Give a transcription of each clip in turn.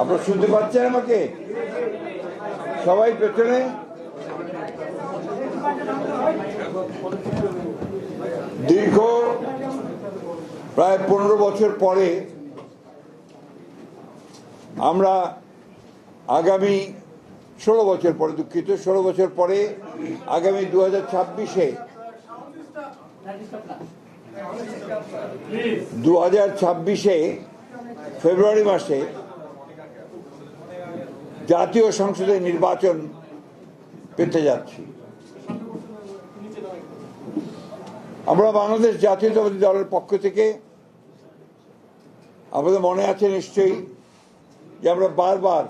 আপনারা শুনতে পাচ্ছেন আমাকে? সবাই পেছনে? দীর্ঘ প্রায় পনেরো বছর পরে আমরা আগামী ষোলো বছর পরে, দুঃখিত, ষোলো বছর পরে আগামী দু হাজার ছাব্বিশে দু হাজার ছাব্বিশে ফেব্রুয়ারি মাসে জাতীয় সংসদে নির্বাচন পেতে যাচ্ছি। আমরা বাংলাদেশ জাতীয়তাবাদী দলের পক্ষ থেকে আমাদের মনে আছে নিশ্চয়ই যে আমরা বারবার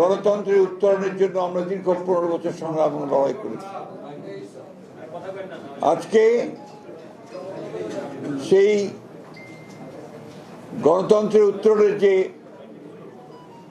গণতন্ত্রের উত্তরণের জন্য আমরা দীর্ঘ পনেরো বছর সংগ্রাম লড়াই করেছি। আজকে সেই গণতন্ত্রের উত্তরণের যে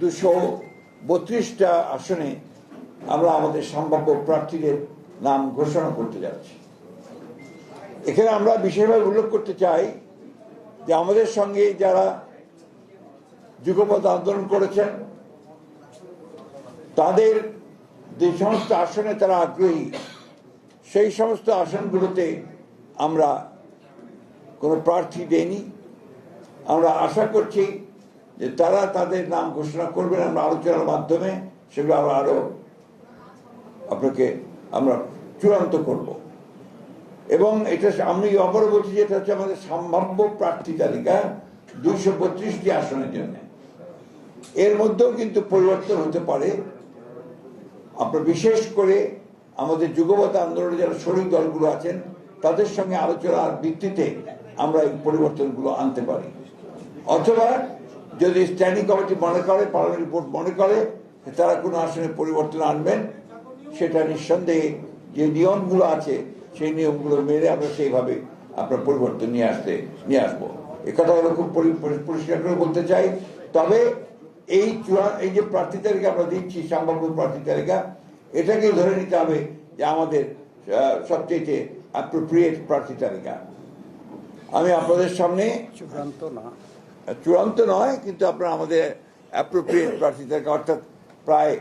দুশো বত্রিশটা আসনে আমরা আমাদের সম্ভাব্য প্রার্থীদের নাম ঘোষণা করতে যাচ্ছি। এখানে আমরা বিশেষভাবে উল্লেখ করতে চাই যে আমাদের সঙ্গে যারা যুগপথ আন্দোলন করেছেন, তাদের যে সমস্ত আসনে তারা আগ্রহী, সেই সমস্ত আসনগুলোতে আমরা কোনো প্রার্থী দেইনি। আমরা আশা করছি যে তারা তাদের নাম ঘোষণা করবেন, আমরা আলোচনার মাধ্যমে সেগুলো আমরা আরও আপনাকে আমরা চূড়ান্ত করব। এবং এটা আমি আবারও বলছি যে এটা হচ্ছে আমাদের সম্ভাব্য প্রার্থী তালিকা, দুইশো বত্রিশটি আসনের জন্য। এর মধ্যেও কিন্তু পরিবর্তন হতে পারে। আপনার বিশেষ করে আমাদের যুগপথ আন্দোলনে যারা শরীর দলগুলো আছেন, তাদের সঙ্গে আলোচনার ভিত্তিতে আমরা এই পরিবর্তনগুলো আনতে পারি। অথবা যদি স্ট্যান্ডিং কমিটি মনে করে পার্লামেন্ট বোর্ড মনে করে, তারা কোনো আসনে পরিবর্তন আনবেন, সেটা নিঃসন্দেহে যে নিয়মগুলো আছে, সেই নিয়মগুলো মেনে আমরা সেইভাবে আপনার পরিবর্তন নিয়ে আসতে, নিয়ে আসব। এ কথাগুলো খুব পরি- পরি- পরিষ্কার করে বলতে চাই। তবে এই চূড়া, এই যে প্রার্থী তালিকা আমরা দিচ্ছি, সম্ভাব্য প্রার্থী তালিকা এটাকে ধরে নিতে হবে যে আমাদের সবচেয়ে অ্যাপ্রোপ্রিয়েট প্রার্থী তালিকা। আমি আপনাদের সামনে চূড়ান্ত না। চূড়ান্ত নয়, কিন্তু আপনার আমাদের অ্যাপ্রোপ্রিয়েট প্রার্থী তালিকা অর্থাৎ প্রায়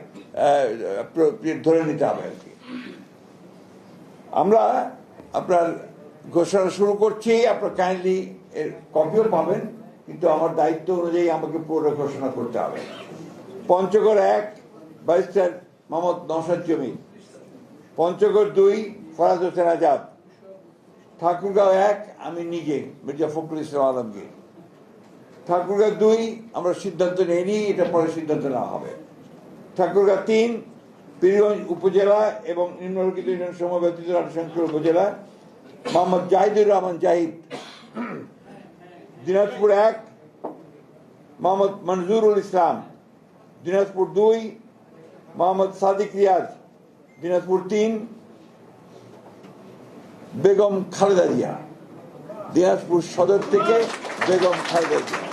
অ্যাপ্রোপ্রিয়েট ধরে নিতে হবে আর কি। আমরা আপনার ঘোষণা শুরু করছি, আপনার কাইন্ডলি এর কপিও পাবেন, কিন্তু আমার দায়িত্ব অনুযায়ী আমাকে পুরো ঘোষণা করতে হবে। পঞ্চগড় এক ব্যারিস্টার মোহাম্মদ নসাদ জমি। পঞ্চগড় দুই, ফরাজ হোসেন আজাদ। ঠাকুরগাঁও এক, আমি নিজে, মির্জা ফখরুল ইসলাম আলমগীর। ঠাকুরগাঁও দুই, আমরা সিদ্ধান্ত নেইনি, এটা পরে সিদ্ধান্ত নেওয়া হবে। ঠাকুরগাঁও তিন, পীরগঞ্জ উপজেলা এবং নিম্নলিখিত ইউনিয়ন সময় ব্যতীত রাজশঙ্কর উপজেলা, মোহাম্মদ জাহিদুর রহমান জাহিদ। দিনাজপুর এক, মোহাম্মদ মনজুরুল ইসলাম। দিনাজপুর দুই, মোহাম্মদ সাদিক রিয়াজ। দিনাজপুর তিন, বেগম খালেদা জিয়া। দিনাজপুর সদর থেকে বেগম খালেদা জিয়া।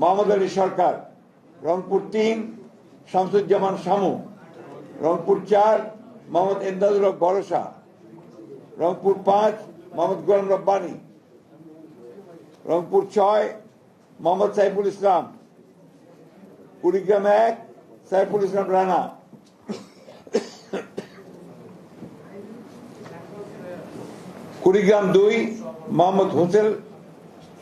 মোহাম্মদ আলী সরকার, রংপুর তিন, শামসুজ্জামান শামু, রংপুর চার, মোহাম্মদ এমদাদুল হক ভরসা, রংপুর পাঁচ, মোহাম্মদ গোলাম রব্বানি, রংপুর ছয়, মোহাম্মদ সাইফুল ইসলাম, কুড়িগ্রাম এক, সাইফুল ইসলাম রানা। কুড়িগ্রাম দুই, মোহাম্মদ হোসেন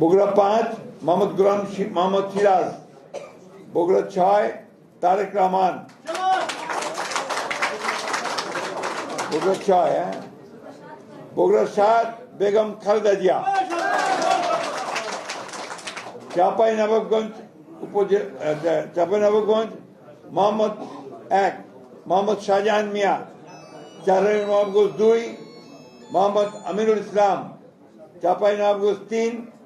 বগুড়া পাঁচ, মোহাম্মদ গুলাম মোহাম্মদ সিরাজ। বগুড়া ছয়, তারেক রহমান। বগুড়া ছয় হ্যাঁ? বগুড়া সাত, বেগম খালেদা জিয়া। চাপাই নবাবগঞ্জ উপজেলা চাপাই নবাবগঞ্জ মোহাম্মদ এক, মোহাম্মদ শাহজাহান মিয়া। চারাই নবাবগঞ্জ দুই, মোহাম্মদ আমিরুল ইসলাম। চাপাই নবাবগঞ্জ তিন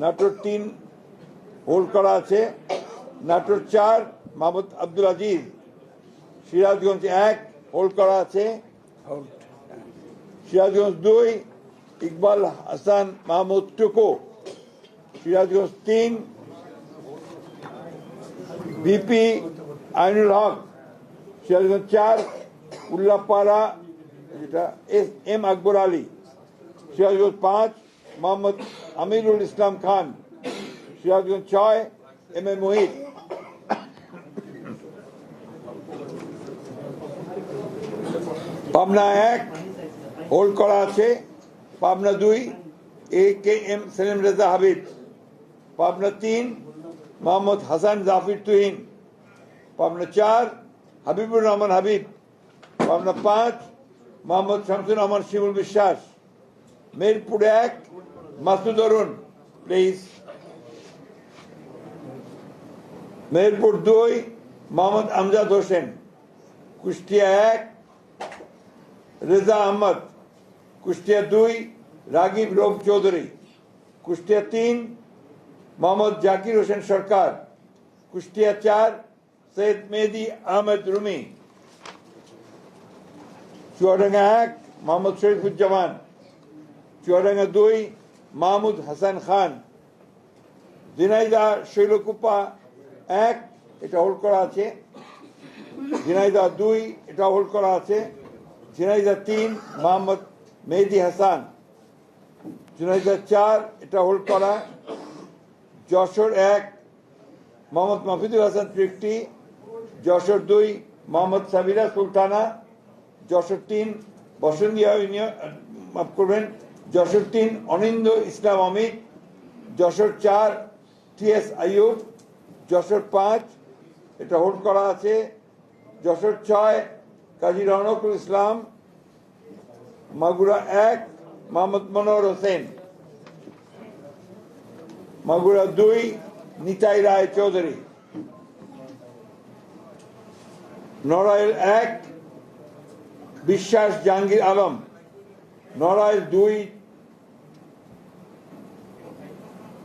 নাটোর তিন হোল্ড করা আছে। নাটোর চার, মাহমুদ আব্দুল আজিজ। সিরাজগঞ্জ এক হোল্ড করা আছে। সিরাজগঞ্জ দুই, ইকবাল হাসান, মাহমুদ টুকু। সিরাজগঞ্জ তিন বিপি আইনুল হক। সিরাজগঞ্জ চার, উল্লাপাড়া, যেটা এস এম আকবর আলী। সিরাজগঞ্জ পাঁচ মোহাম্মদ আমিরুল ইসলাম খান সিরাজগঞ্জ ছয় এম এ মোহিত পাবনা এক, হোল্ড করা আছে। পাবনা দুই, A K M Selim Reza Habib. Pabna তিন, মোহাম্মদ হাসান জাফির তুহিন। পাবনা চার, হাবিবুর রহমান হাবিব। পাবনা পাঁচ, মোহাম্মদ শামসুর রহমান শিমুল বিশ্বাস। মেরপুর এক মাসুদ অরুণ প্লিজ মেহেরপুর দুই, মোহাম্মদ আমজাদ হোসেন। কুষ্টিয়া এক, রেজা আহমদ। কুষ্টিয়া দুই, রাগিব রব চৌধুরী। কুষ্টিয়া তিন, মোহাম্মদ জাকির হোসেন সরকার। কুষ্টিয়া চার, সৈয়দ মেহেদি আহমেদ রুমি। চুয়াডাঙ্গা এক, মোহাম্মদ শরীফুজ্জামান। চুয়াডাঙ্গা দুই মাহমুদ হাসান খান দিনাইদা শৈলকুপা এক, এটা হোল্ড করা আছে। ঝিনাইদা দুই, এটা হোল্ড করা আছে। ঝিনাইদা তিন মোহাম্মদ মেহেদি হাসান। ঝিনাইদা চার, এটা হোল্ড করা। যশোর এক, মোহাম্মদ মাফিদুল হাসান তৃপ্তি যশোর দুই, মোহাম্মদ সাবিরা সুলতানা। যশোর তিন বসন্তিয়া ইউনিয়ন, মাফ করবেন যশোর তিন, অনিন্দ ইসলাম অমিত, যশোর চার, টি এস আইয়ুব, যশোর পাঁচ, এটা হোল্ড করা আছে, যশোর ছয়, কাজী রনকুল ইসলাম, মাগুরা এক, মোহাম্মদ মনোহর হোসেন। মাগুরা দুই, নিতাই রায় চৌধুরী। নড়াইল এক, বিশ্বাস জাহাঙ্গীর আলম। নড়াইল দুই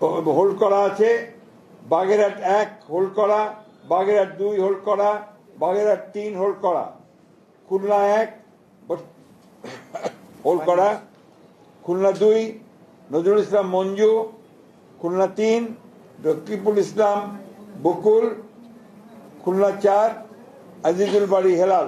হোল্ড করা আছে বাগেরহাট এক হোল্ড করা বাগেরহাট দুই হোল্ড করা বাগেরহাট তিন হোল্ড করা। খুলনা এক হোল্ড করা। খুলনা দুই, নজরুল ইসলাম মঞ্জু। খুলনা তিন রকিবুল ইসলাম বকুল। খুলনা চার, আজিজুল বাড়ি হেলাল।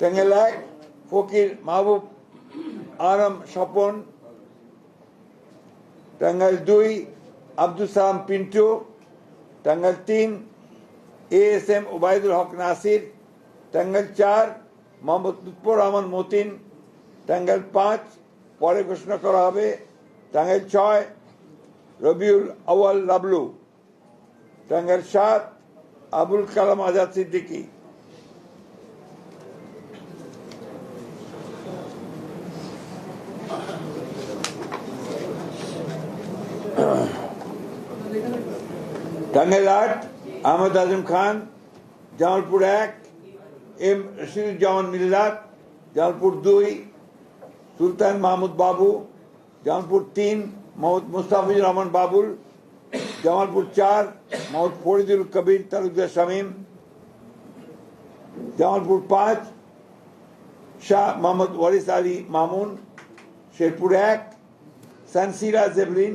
টাঙ্গাইল এক ফকির মাহবুব আরম স্বপন টাঙ্গাইল দুই আব্দুল সালাম পিন্টু টাঙ্গাইল তিন A S M Obaidul Haque Nasir Tangail চার মোহাম্মদ লুৎফর রহমান মতিন টাঙ্গাইল পাঁচ পরে ঘোষণা করা হবে টাঙ্গাইল ছয় রবিউল আওয়াল লাবলু টাঙ্গাইল সাত আবুল কালাম আজাদ সিদ্দিকী টাঙ্গাইল আট আহমদ আজম খান জামালপুর এক এম রশিদুজ্জামান মিল্লাত জামালপুর দুই সুলতান মাহমুদ বাবু জামালপুর তিন মোহাম্মদ মুস্তাফিজুর রহমান বাবুল জামালপুর চার মোহাম্মদ ফরিদুল কবির তালুকদার শামীম জামালপুর পাঁচ শাহ মোহাম্মদ ওয়ারিস আলী মামুন শেরপুর এক সানসিরা জেবলিন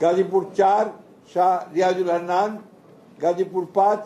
গাজীপুর চার শাহ রিয়াজুল হান্নান গাজীপুর পাঁচ